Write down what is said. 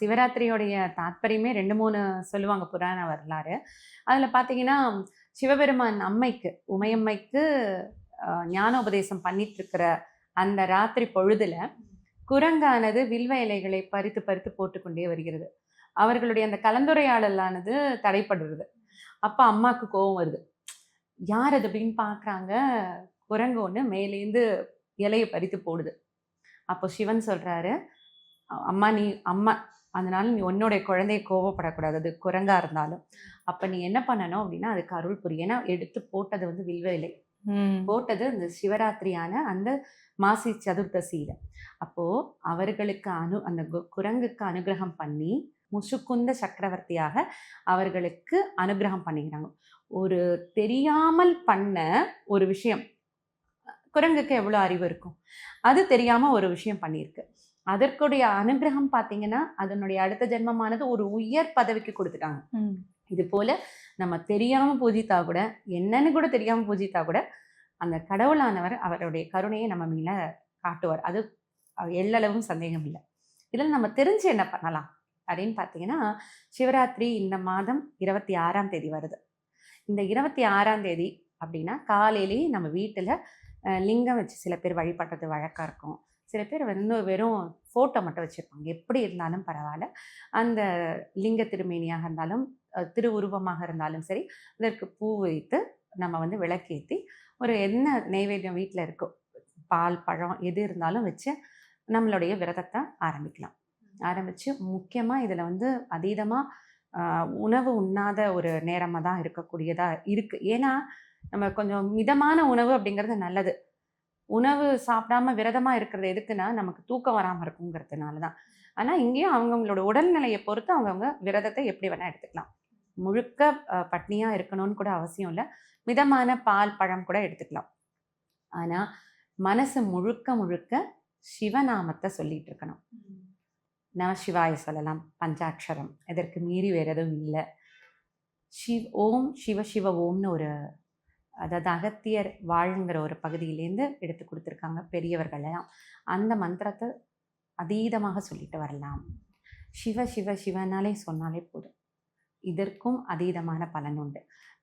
சிவராத்திரியோடைய தாத்பரியமே ரெண்டு மூணு சொல்லுவாங்க புராண வரலாறு. அதில் பார்த்தீங்கன்னா சிவபெருமான் அம்மைக்கு உமையம்மைக்கு ஞானோபதேசம் பண்ணிட்டுருக்கிற அந்த ராத்திரி பொழுதில் குரங்கானது வில்வ இலைகளை பறித்து பறித்து போட்டுக்கொண்டே வருகிறது. அவர்களுடைய அந்த கலந்துரையாடலானது தடைப்படுறது அப்போ அம்மாவுக்கு கோபம் வருது. யார் அது? அப்படின்னு பார்க்குறாங்க குரங்கு ஒன்று மேலேந்து இலையை பறித்து போடுது. அப்போ சிவன் சொல்கிறாரு அம்மா நீ அம்மா அதனால நீ உன்னுடைய குழந்தைய கோவப்படக்கூடாது அது குரங்கா இருந்தாலும். அப்போ நீ என்ன பண்ணணும் அப்படின்னா அதுக்கு அருள் புரிய ஏன்னா எடுத்து போட்டது வந்து வில்வ இலை. போட்டது அந்த சிவராத்திரியான அந்த மாசி சதுர்த்தசியில. அப்போ அவர்களுக்கு அனு அந்த கு- குரங்குக்கு அனுகிரகம் பண்ணி முசுக்குந்த சக்கரவர்த்தியாக அவர்களுக்கு அனுகிரகம் பண்ணிக்கிறாங்க. ஒரு தெரியாமல் பண்ண ஒரு விஷயம். குரங்குக்கு எவ்வளோ அறிவு இருக்கும்? அது தெரியாம ஒரு விஷயம் பண்ணியிருக்கு. அதற்குடைய அனுகிரகம் பார்த்தீங்கன்னா அதனுடைய அடுத்த ஜென்மமானது ஒரு உயர் பதவிக்கு கொடுத்துட்டாங்க. இது போல நம்ம தெரியாம பூஜித்தா கூட என்னன்னு கூட தெரியாம பூஜித்தா கூட அந்த கடவுளானவர் அவருடைய கருணையை நம்ம மேல காட்டுவார். அது அஹ், எள்ளளவும் சந்தேகம் இல்லை. இதில் நம்ம தெரிஞ்சு என்ன பண்ணலாம்? அப்படின்னு பார்த்தீங்கன்னா சிவராத்திரி இந்த மாதம் இருபத்தி ஆறாம் தேதி வருது. இந்த இருபத்தி ஆறாம் தேதி அப்படின்னா காலையிலேயே நம்ம வீட்டில் லிங்கம் வச்சு சில பேர் வழிபடுறது வழக்கம் இருக்கும். சில பேர் வந்து வெறும் ஃபோட்டோ மட்டும் வச்சுருப்பாங்க. எப்படி இருந்தாலும் பரவாயில்ல. அந்த லிங்க திருமேனியாக இருந்தாலும் திருவுருவமாக இருந்தாலும் சரி அதற்கு பூ வைத்து நம்ம வந்து விளக்கேற்றி ஒரு என்ன நைவேத்தியம் வீட்டில் இருக்கோ பால் பழம் எது இருந்தாலும் வச்சு நம்மளுடைய விரதத்தை ஆரம்பிக்கலாம். ஆரம்பித்து முக்கியமாக இதில் வந்து அதீதமாக உணவு உண்ணாத ஒரு நேரமாக தான் இருக்கக்கூடியதாக இருக்குது ஏன்னா நம்ம கொஞ்சம் மிதமான உணவு அப்படிங்கிறது நல்லது. உணவு சாப்பிடாம விரதமாக இருக்கிறது எதுக்குன்னா நமக்கு தூக்கம் வராமல் இருக்குங்கிறதுனால தான் ஆனால் இங்கேயும் அவங்கவுங்களோட உடல்நிலையை பொறுத்து அவங்கவுங்க விரதத்தை எப்படி வேணால் எடுத்துக்கலாம். முழுக்க பட்னியாக இருக்கணும்னு கூட அவசியம் இல்லை. மிதமான பால் பழம் கூட எடுத்துக்கலாம். ஆனால் மனசு முழுக்க முழுக்க சிவநாமத்தை சொல்லிட்டு இருக்கணும். நம சிவாய சொல்லலாம். பஞ்சாட்சரம். இதற்கு மீறி வேறு எதுவும் இல்லை. சிவ் ஓம் சிவ சிவ ஓம்னு ஒரு அதாவது அகத்தியர் வாழுங்கிற ஒரு பகுதியிலேருந்து எடுத்து கொடுத்துருக்காங்க பெரியவர்களெல்லாம். அந்த மந்திரத்தை அதீதமாக சொல்லிட்டு வரலாம். சிவ சிவ சிவனாலே சொன்னாலே போதும். இதற்கும் அதீதமான பலன் உண்டு.